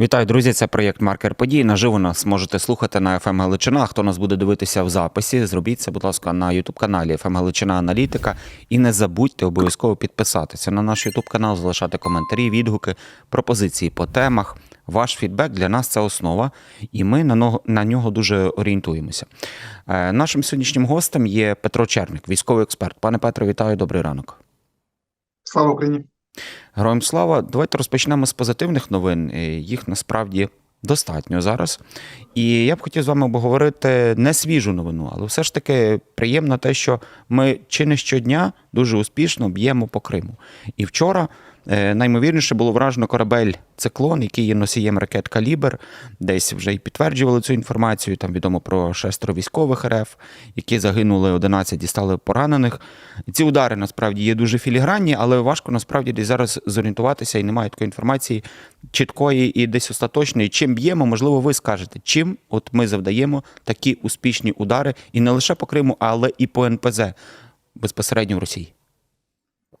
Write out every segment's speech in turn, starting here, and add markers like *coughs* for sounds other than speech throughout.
Вітаю, друзі! Це проєкт Маркер подій. Наживо нас можете слухати на FM Галичина. Хто нас буде дивитися в записі, зробіть це, будь ласка, на youtube каналі FM Галичина Аналітика. І не забудьте обов'язково підписатися на наш youtube канал, залишати коментарі, відгуки, пропозиції по темах. Ваш фідбек для нас це основа, і ми на нього дуже орієнтуємося. Е, Нашим сьогоднішнім гостем є Петро Черник, військовий експерт. Пане Петро, вітаю, добрий ранок. Слава Україні! Героям слава. Давайте розпочнемо з позитивних новин. Е, Їх насправді достатньо зараз. І я б хотів з вами обговорити не свіжу новину, але все ж таки приємно те, що ми чи не щодня дуже успішно б'ємо по Криму. І вчора наймовірніше було вражено корабель Циклон, який є носієм ракет Калібр. Десь вже і підтверджували цю інформацію. Там відомо про шестеро військових РФ, які загинули 11 і стали поранених. Ці удари насправді є дуже філігранні, але важко насправді десь зараз зорієнтуватися і немає такої інформації чіткої і десь остаточної. Чим б'ємо, можливо, ви скажете, чим от ми завдаємо такі успішні удари, і не лише по Криму, але і по НПЗ безпосередньо в Росії.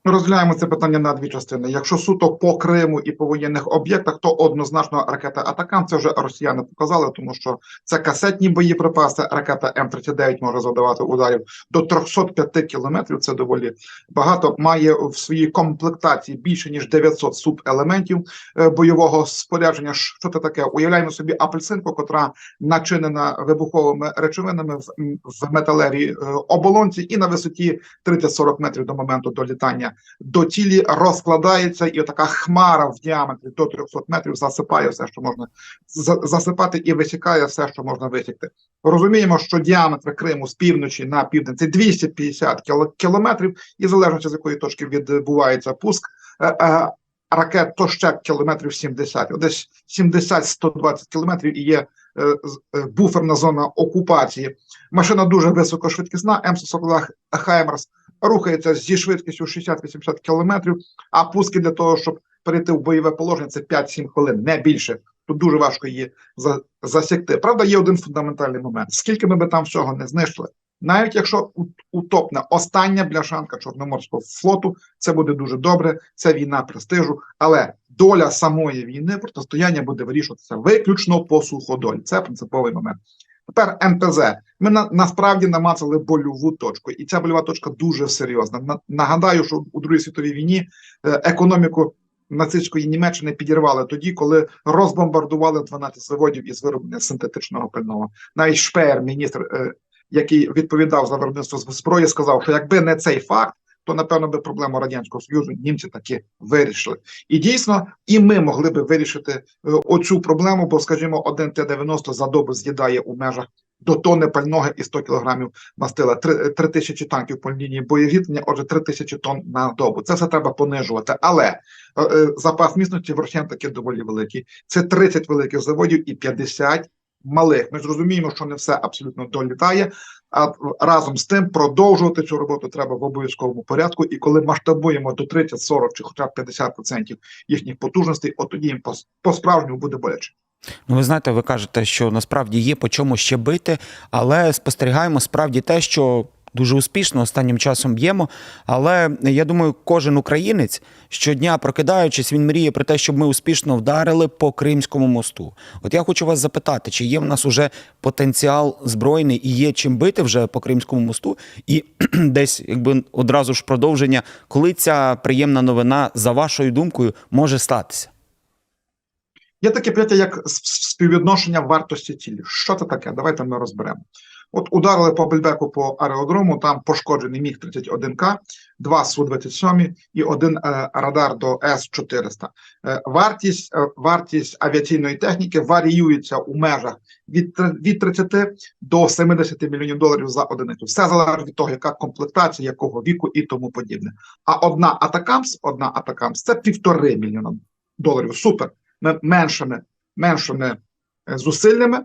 Ми розглядаємо це питання на дві частини. Якщо суто по Криму і по воєнних об'єктах, то однозначно ракета Атакам це вже росіяни показали, тому що це касетні боєприпаси. Ракета М39 може завдавати ударів до 305 кілометрів. Це доволі багато. Має в своїй комплектації більше ніж 900 субелементів е, бойового спорядження. Що це таке? Уявляємо собі апельсинку, котра начинена вибуховими речовинами в, в металевій е, оболонці і на висоті 30-40 метрів до моменту долітання до тілі розкладається, і така хмара в діаметрі до 300 метрів засипає все, що можна засипати, і висікає все, що можна висікти. Розуміємо, що діаметр Криму з півночі на південь це 250 кілометрів, і залежно з якої точки відбувається пуск. е, е, Ракет то ще кілометрів 70, От десь 70-120 кілометрів і є е, буферна зона окупації. Машина дуже високошвидкісна, М140 Хаймерс рухається зі швидкістю 60-80 кілометрів, а пуски для того, щоб перейти в бойове положення, це 5-7 хвилин, не більше. Тут дуже важко її за, засікти. Правда, є один фундаментальний момент. Скільки ми би там всього не знищили, навіть якщо утопне остання бляшанка Чорноморського флоту, це буде дуже добре. Це війна престижу, але доля самої війни протистояння буде вирішуватися виключно по суходолі. Це принциповий момент. Тепер НПЗ. Ми на, насправді намацали больову точку, і ця больова точка дуже серйозна. На, нагадаю, що у Другій світовій війні е, економіку нацистської Німеччини підірвали тоді, коли розбомбардували 12 заводів із вироблення синтетичного пального. Навіть Шпеєр, міністр, е, який відповідав за виробництво зброї, сказав, що якби не цей факт. То напевно би проблему радянського союзу німці таки вирішили, і дійсно, і ми могли би вирішити е, оцю проблему, бо, скажімо, один Т-90 за добу з'їдає у межах до тони пального і 100 кілограмів мастила, Три- три тисячі танків по лінії боєвідання, отже, три тисячі тонн на добу. Це все треба понижувати. Але е, е, запас міцності в росіян таки доволі великий. Це 30 великих заводів і 50 малих. Ми зрозуміємо, що не все абсолютно долітає. А разом з тим продовжувати цю роботу треба в обов'язковому порядку. І коли масштабуємо до 30, 40 чи хоча б 50% їхніх потужностей, от тоді їм по, справжньому буде боляче. Ну, ви знаєте, ви кажете, що насправді є по чому ще бити, але спостерігаємо справді те, що дуже успішно останнім часом б'ємо. Але я думаю, кожен українець щодня прокидаючись, він мріє про те, щоб ми успішно вдарили по Кримському мосту. От я хочу вас запитати, чи є в нас уже потенціал збройний і є чим бити вже по Кримському мосту? І *clears throat* десь, якби одразу ж продовження, коли ця приємна новина, за вашою думкою, може статися? Є таке поняття, як співвідношення вартості цілі. Що це таке? Давайте ми розберемо. От ударили по Бельбеку по аеродрому, там пошкоджений міг 31К, два Су-27 і один е, радар до С-400. Е, вартість, е, вартість авіаційної техніки варіюється у межах від, від 30 до 70 мільйонів доларів за одиницю. Все залежить від того, яка комплектація, якого віку і тому подібне. А одна Атакамс, одна Атакамс це півтори мільйона доларів. Супер ми меншими, меншими е, зусиллями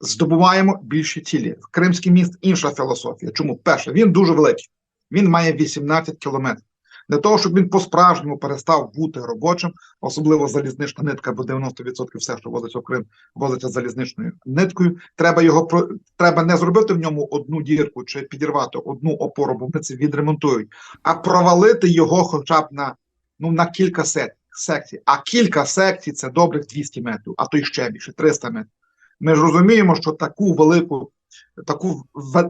здобуваємо більші цілі. Кримський міст інша філософія. Чому? Перше, він дуже великий, він має 18 кілометрів. Для того, щоб він по-справжньому перестав бути робочим, особливо залізнична нитка, бо 90% все, що возиться в Крим, возиться залізничною ниткою. Треба його треба не зробити в ньому одну дірку чи підірвати одну опору, бо вони це відремонтують, а провалити його хоча б на ну на кілька секцій. А кілька секцій це добрих 200 метрів, а то й ще більше 300 метрів. Ми ж розуміємо, що таку велику, таку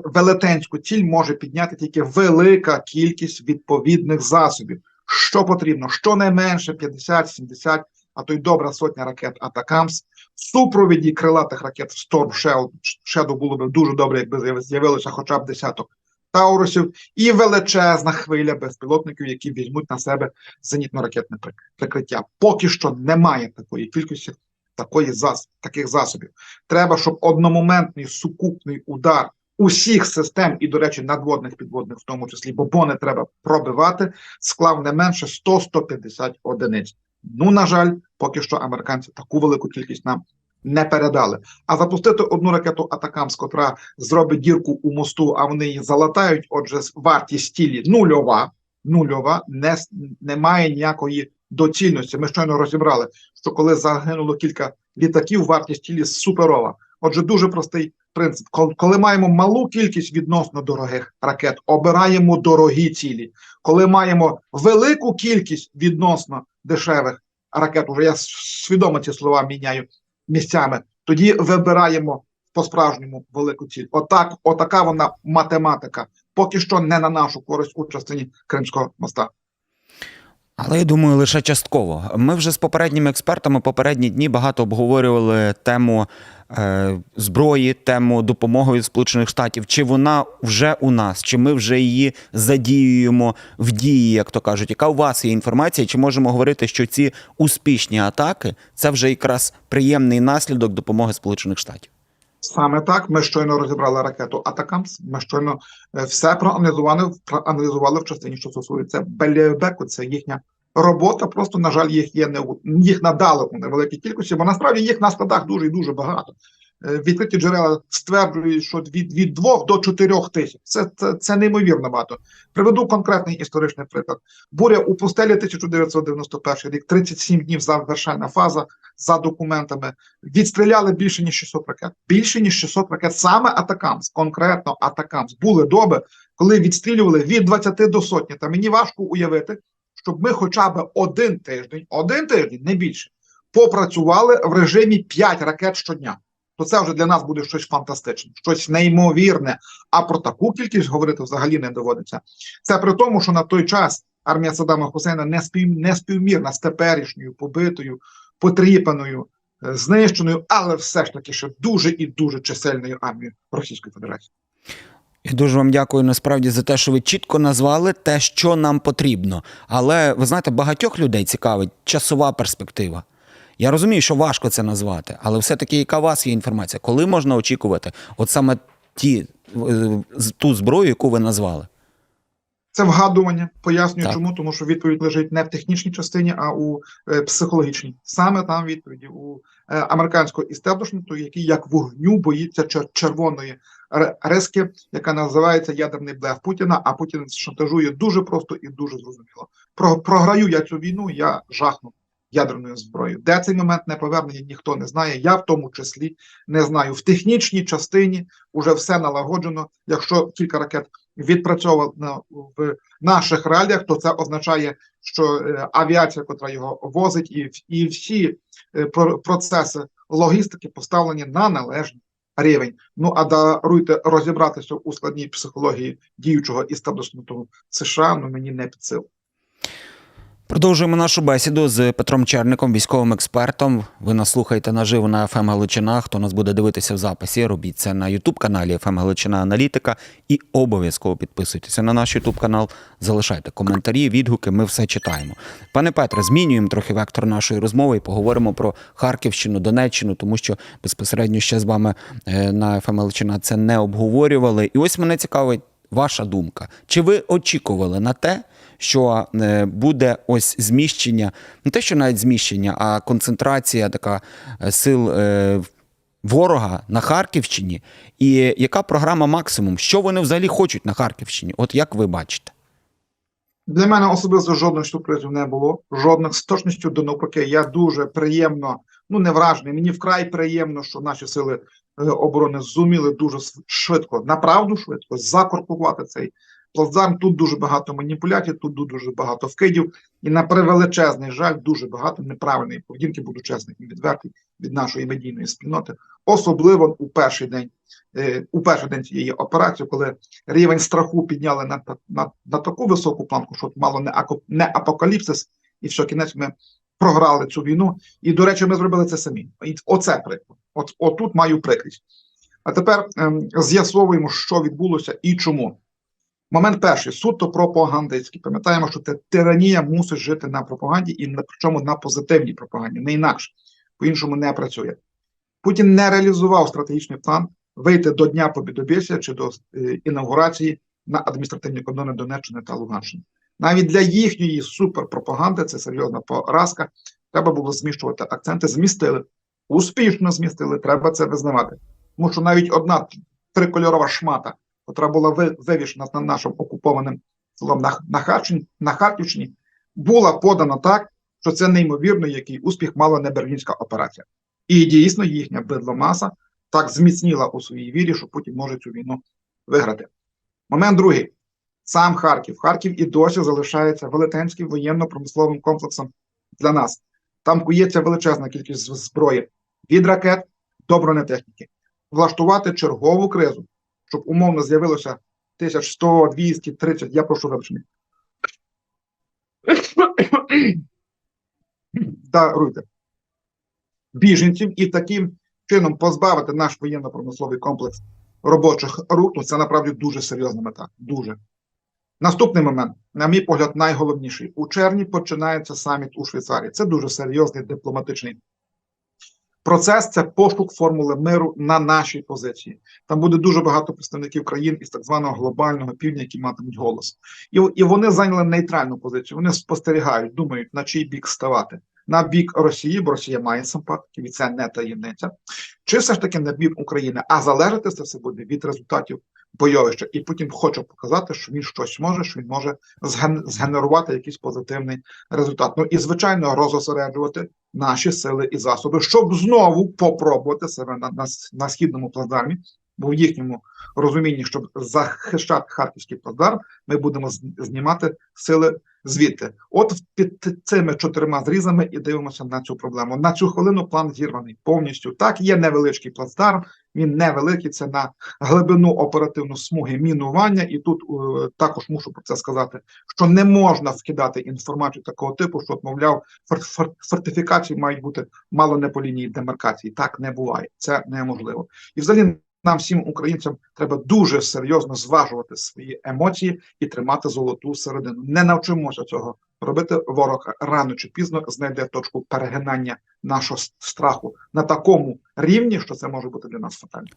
велетенську ціль може підняти тільки велика кількість відповідних засобів. Що потрібно? Щонайменше 50-70, а то й добра сотня ракет Атакамс. Супровіді крилатих ракет Storm Shadow, Shadow було б дуже добре, якби з'явилося хоча б десяток Таурусів і величезна хвиля безпілотників, які візьмуть на себе зенітно-ракетне прикриття. Поки що немає такої кількості такої зас, таких засобів. Треба, щоб одномоментний сукупний удар усіх систем, і, до речі, надводних підводних, в тому числі, бо бони треба пробивати, склав не менше 100-150 одиниць. Ну, на жаль, поки що американці таку велику кількість нам не передали. А запустити одну ракету Атакамс, котра зробить дірку у мосту, а вони її залатають. Отже, вартість тілі нульова, нульова, не, немає ніякої доцільності. Ми щойно розібрали, що коли загинуло кілька літаків, вартість тілі суперова. Отже, дуже простий принцип. Коли маємо малу кількість відносно дорогих ракет, обираємо дорогі цілі. Коли маємо велику кількість відносно дешевих ракет, уже я свідомо ці слова міняю місцями, тоді вибираємо по-справжньому велику ціль. Отак, отака вона математика. Поки що не на нашу користь у частині Кримського моста. Але я думаю, лише частково. Ми вже з попередніми експертами попередні дні багато обговорювали тему е, зброї, тему допомоги від Сполучених Штатів. Чи вона вже у нас, чи ми вже її задіюємо в дії, як то кажуть? Яка у вас є інформація? Чи можемо говорити, що ці успішні атаки це вже якраз приємний наслідок допомоги Сполучених Штатів? Саме так ми щойно розібрали ракету Атакамс. Ми щойно е, все проаналізували, проаналізували в частині, що стосується Белібеку. Це їхня робота. Просто на жаль, їх є не їх надали у невеликій кількості, бо насправді їх на складах дуже і дуже багато. Е, Відкриті джерела стверджують, що від, від 2 до 4 тисяч. Це, це, це неймовірно багато. Приведу конкретний історичний приклад. Буря у пустелі 1991 рік, 37 днів завершальна фаза за документами. Відстріляли більше ніж 600 ракет. Більше ніж 600 ракет. Саме Атакамс, конкретно Атакамс. Були доби, коли відстрілювали від 20 до сотні. Та мені важко уявити, щоб ми хоча б один тиждень, один тиждень, не більше, попрацювали в режимі 5 ракет щодня. То це вже для нас буде щось фантастичне, щось неймовірне. А про таку кількість говорити взагалі не доводиться. Це при тому, що на той час армія Саддама Хусейна не спів не співмірна з теперішньою побитою, потріпаною, е, знищеною, але все ж таки ще дуже і дуже чисельною армією Російської Федерації. Я дуже вам дякую насправді за те, що ви чітко назвали те, що нам потрібно. Але ви знаєте, багатьох людей цікавить часова перспектива. Я розумію, що важко це назвати, але все-таки яка у вас є інформація? Коли можна очікувати от саме ті, е, ту зброю, яку ви назвали? Це вгадування. Пояснюю, Так. чому, тому що відповідь лежить не в технічній частині, а у е, психологічній. Саме там відповіді у е, американського істеблішменту, який як вогню боїться чер- червоної ре- риски, яка називається ядерний блеф Путіна. А Путін шантажує дуже просто і дуже зрозуміло. Про програю я цю війну, я жахну ядерною зброєю. Де цей момент неповернення, ніхто не знає. Я в тому числі не знаю. В технічній частині вже все налагоджено. Якщо кілька ракет відпрацьовано в наших реаліях, то це означає, що е, авіація, котра його возить, і, і всі е, про- процеси логістики поставлені на належний рівень. Ну а даруйте розібратися у складній психології діючого істеблішменту США, ну мені не під силу. Продовжуємо нашу бесіду з Петром Черником, військовим експертом. Ви нас слухаєте наживо на ФМ Галичина. Хто нас буде дивитися в записі, робіть це на Ютуб каналі ФМ Галичина Аналітика і обов'язково підписуйтеся на наш Ютуб канал. Залишайте коментарі, відгуки. Ми все читаємо. Пане Петре, змінюємо трохи вектор нашої розмови і поговоримо про Харківщину, Донеччину, тому що безпосередньо ще з вами е, на ФМ Галичина це не обговорювали. І ось мене цікавить ваша думка. Чи ви очікували на те? Що е, буде ось зміщення, не те, що навіть зміщення, а концентрація така е, сил е, ворога на Харківщині. І яка програма максимум? Що вони взагалі хочуть на Харківщині? От як ви бачите? Для мене особисто жодних сюрпризів не було. Жодних з точністю до навпаки. Я дуже приємно, ну не вражений. Мені вкрай приємно, що наші сили оборони зуміли дуже швидко, направду швидко, закорпувати цей плацдарм. Тут дуже багато маніпуляцій, тут дуже багато вкидів, і на превеличезний жаль, дуже багато неправильної поведінки, буду чесний і відвертий від нашої медійної спільноти, особливо у перший день, е, у перший день цієї операції, коли рівень страху підняли на, на, на таку високу планку, що мало не, ако- не апокаліпсис, і все, кінець ми програли цю війну. І, до речі, ми зробили це самі. І оце приклад. От отут маю прикрість. А тепер ем, з'ясовуємо, що відбулося і чому. Момент перший суто пропагандистський. Пам'ятаємо, що тиранія мусить жити на пропаганді і на причому на позитивній пропаганді, не інакше. По-іншому не працює. Путін не реалізував стратегічний план вийти до Дня Побідобєсія чи до е, інаугурації на адміністративні кордони Донеччини та Луганщини. Навіть для їхньої суперпропаганди це серйозна поразка. Треба було зміщувати акценти. Змістили, успішно змістили. Треба це визнавати. Тому що навіть одна трикольорова шмата, яка була вивішена над нашим окупованим селом на, на, на Харківщині, була подана так, що це неймовірно, який успіх мала не берлінська операція. І дійсно їхня бидломаса так зміцніла у своїй вірі, що Путін може цю війну виграти. Момент другий. Сам Харків. Харків і досі залишається велетенським воєнно-промисловим комплексом для нас. Там кується величезна кількість зброї від ракет до бронетехніки. Влаштувати чергову кризу, щоб умовно з'явилося 1100, 200, 30, я прошу вибачення. *coughs* Даруйте. Біженців і таким чином позбавити наш воєнно-промисловий комплекс робочих рук, ну це направді дуже серйозна мета. Дуже. Наступний момент, на мій погляд, найголовніший. У червні починається саміт у Швейцарії. Це дуже серйозний дипломатичний процес. Це пошук формули миру на нашій позиції. Там буде дуже багато представників країн із так званого глобального півдня, які матимуть голос. І, і вони зайняли нейтральну позицію. Вони спостерігають, думають, на чий бік ставати. На бік Росії, бо Росія має симпатиків, і це не таємниця. Чи все ж таки на бік України? А залежати це все буде від результатів бойовища. І Путін хоче показати, що він щось може, що він може зген- згенерувати якийсь позитивний результат. Ну і звичайно, розосереджувати наші сили і засоби, щоб знову попробувати себе на, на, на східному плацдармі, бо в їхньому розумінні, щоб захищати харківський плацдарм, ми будемо знімати сили звідти. От під цими чотирма зрізами і дивимося на цю проблему. На цю хвилину план зірваний повністю. Так, є невеличкий плацдарм, він невеликий, це на глибину оперативну смуги мінування. І тут е, також мушу про це сказати, що не можна вкидати інформацію такого типу, що, мовляв, фор- фор- фортифікації мають бути мало не по лінії демаркації. Так не буває, це неможливо. І взагалі нам, всім українцям, треба дуже серйозно зважувати свої емоції і тримати золоту середину. Не навчимося цього робити. Ворог рано чи пізно знайде точку перегинання нашого страху на такому рівні, що це може бути для нас фатально.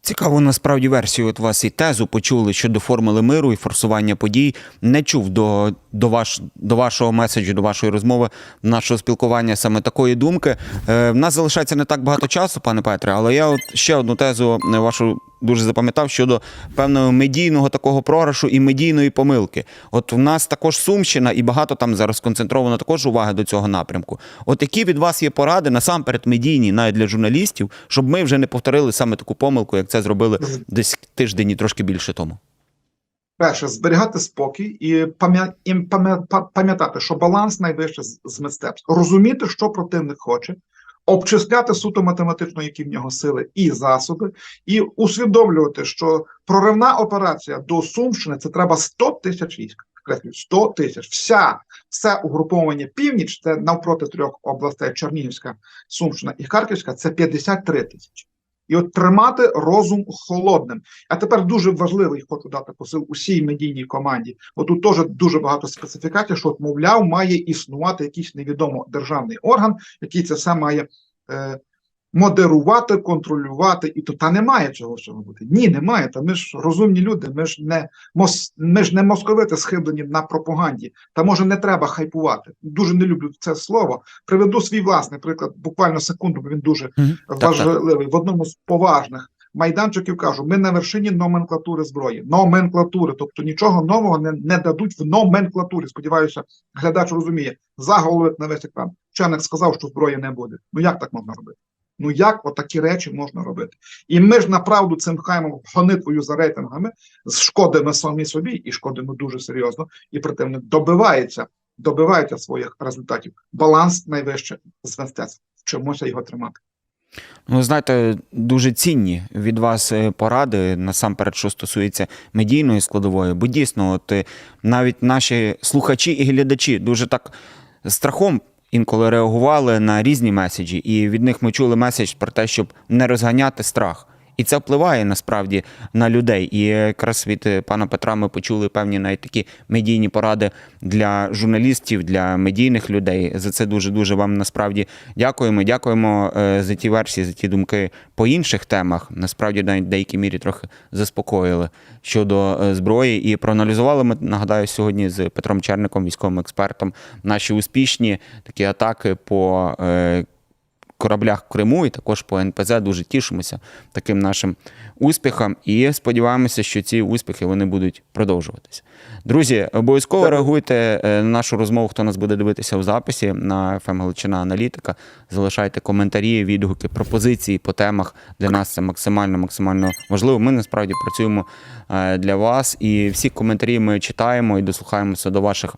Цікаву насправді версію от вас і тезу почули щодо формули миру і форсування подій. Не чув до, до, ваш, до вашого меседжу, до вашої розмови, нашого спілкування саме такої думки. Е, в нас залишається не так багато часу, пане Петре, але я от ще одну тезу е, вашу дуже запам'ятав щодо певного медійного такого програшу і медійної помилки. От у нас також Сумщина, і багато там зараз сконцентровано також уваги до цього напрямку. От які від вас є поради насамперед медійні, навіть для журналістів, щоб ми вже не повторили саме таку помилку, як це зробили десь тиждень і трошки більше тому. Перше, зберігати спокій і пам'я- і пам'ятати, що баланс найвище з мистецтв. Розуміти, що противник хоче, обчисляти суто математично, які в нього сили і засоби, і усвідомлювати, що проривна операція до Сумщини це треба 100 тисяч військ. Підкреслюю, 100 тисяч. Вся все угруповання північ, це навпроти трьох областей: Чернігівська, Сумщина і Харківська, це 53 тисячі. І от тримати розум холодним. А тепер дуже важливий хочу дати посил усій медійній команді. Бо тут теж дуже багато специфікацій, що, мовляв, має існувати якийсь невідомо державний орган, який це все має е, модерувати, контролювати. І то та немає цього всього бути. Ні, немає. Та ми ж розумні люди. Ми ж не мос, ми ж не московити схиблені на пропаганді. Та може не треба хайпувати. Дуже не люблю це слово. Приведу свій власний приклад, буквально секунду, бо він дуже Так, так. важливий. В одному з поважних майданчиків кажу, ми на вершині номенклатури зброї. Номенклатури, тобто нічого нового не, не дадуть в номенклатурі. Сподіваюся, глядач розуміє. Заголовок на весь екран. Вченик сказав, що зброї не буде. Ну як так можна робити? Ну як отакі речі можна робити? І ми ж направду цим хаємо гонитвою за рейтингами, шкодимо самі собі і шкодимо дуже серйозно, і противник добивається, добивається своїх результатів. Баланс найвище з мистецтва. Вчимося його тримати. Ну, знаєте, дуже цінні від вас е, поради, насамперед, що стосується медійної складової, бо дійсно, от е, навіть наші слухачі і глядачі дуже так страхом інколи реагували на різні меседжі, і від них ми чули меседж про те, щоб не розганяти страх. І це впливає насправді на людей. І якраз від е, пана Петра ми почули певні навіть такі медійні поради для журналістів, для медійних людей. За це дуже дуже вам насправді дякуємо. Дякуємо е, за ті версії, за ті думки по інших темах. Насправді навіть деякій мірі трохи заспокоїли щодо е, зброї. І проаналізували ми нагадаю сьогодні з Петром Черником, військовим експертом, наші успішні такі атаки по. Кораблях в Криму і також по НПЗ дуже тішимося таким нашим успіхам і сподіваємося, що ці успіхи вони будуть продовжуватися. Друзі, обов'язково реагуйте е, на нашу розмову, хто нас буде дивитися в записі на ФМ Галичина Аналітика. Залишайте коментарі, відгуки, пропозиції по темах. Для нас це максимально максимально важливо. Ми насправді працюємо е, для вас, і всі коментарі ми читаємо і дослухаємося до ваших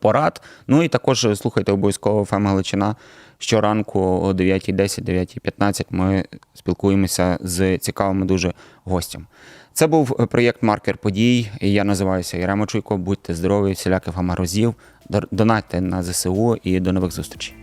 порад. Ну і також слухайте обов'язково ФМ Галичина. Щоранку о 9.10, 9.15 ми спілкуємося з цікавими дуже гостями. Це був е, проєкт Маркер подій. Я називаюся Єрема Чуйко. Будьте здорові, всіляких вам морозів. Донатьте на ЗСУ і до нових зустрічей.